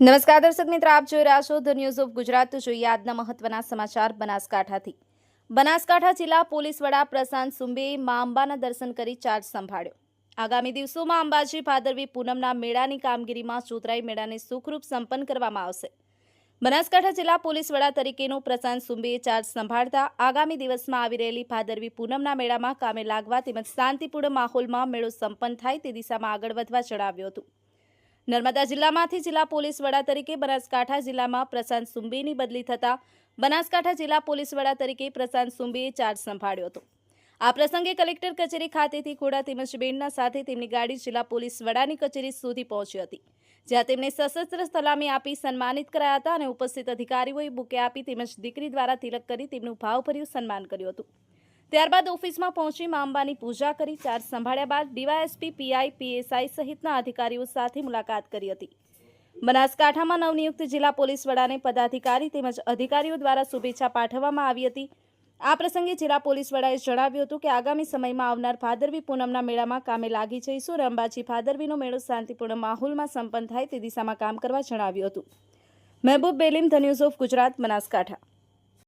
નમસ્કાર દર્શક મિત્રો, આપ જોઈ રહ્યા છો ધ ન્યૂઝ ઓફ ગુજરાત. જોઈએ આજના મહત્વના સમાચાર બનાસકાંઠાથી. બનાસકાંઠા જિલ્લા પોલીસ વડા પ્રશાંત સુંબેએ મા અંબાના દર્શન કરી ચાર્જ સંભાળ્યો. આગામી દિવસોમાં અંબાજી ભાદરવી પૂનમના મેળાની કામગીરીમાં ચોતરાઈ મેળાને સુખરૂપ સંપન્ન કરવામાં આવશે. બનાસકાંઠા જિલ્લા પોલીસ વડા તરીકેનું પ્રશાંત સુંબેએ ચાર્જ સંભાળતા આગામી દિવસમાં આવી રહેલી ભાદરવી પૂનમના મેળામાં કામે લાગવા તેમજ શાંતિપૂર્ણ માહોલમાં મેળો સંપન્ન થાય તે દિશામાં આગળ વધવા જણાવ્યું હતું. નર્મદા જિલ્લામાંથી જિલ્લા પોલીસ વડા તરીકે બનાસકાંઠા જિલ્લામાં પ્રશાંત સુંબીની બદલી થતાં બનાસકાંઠા જિલ્લા પોલીસ વડા તરીકે પ્રશાંત સુંબીએ ચાર્જ સંભાળ્યો હતો. આ પ્રસંગે કલેક્ટર કચેરી ખાતેથી ઘોડા તેમજ બેનના સાથે તેમની ગાડી જિલ્લા પોલીસ વડાની કચેરી સુધી પહોંચી હતી, જ્યાં તેમને સશસ્ત્ર સલામી આપી સન્માનિત કરાયા હતા અને ઉપસ્થિત અધિકારીઓએ બુકે આપી તેમજ દીકરી દ્વારા તિલક કરી તેમનું ભાવભર્યું સન્માન કર્યું હતું. ત્યારબાદ ઓફિસમાં પહોંચી મા અંબાની પૂજા કરી ચાર્જ સંભાળ્યા બાદ ડીવાયએસપી, પીઆઈ, પીએસઆઈ સહિતના અધિકારીઓ સાથે મુલાકાત કરી હતી. બનાસકાંઠામાં નવનિયુક્ત જિલ્લા પોલીસ વડાને પદાધિકારી તેમજ અધિકારીઓ દ્વારા શુભેચ્છા પાઠવવામાં આવી હતી. આ પ્રસંગે જિલ્લા પોલીસ વડાએ જણાવ્યું હતું કે આગામી સમયમાં આવનાર ભાદરવી પૂનમના મેળામાં કામે લાગી જઈશું. અંબાજી ભાદરવીનો મેળો શાંતિપૂર્ણ માહોલમાં સંપન્ન થાય તે દિશામાં કામ કરવા જણાવ્યું હતું. Mehboob Belim, the news of Gujarat, Banaskantha.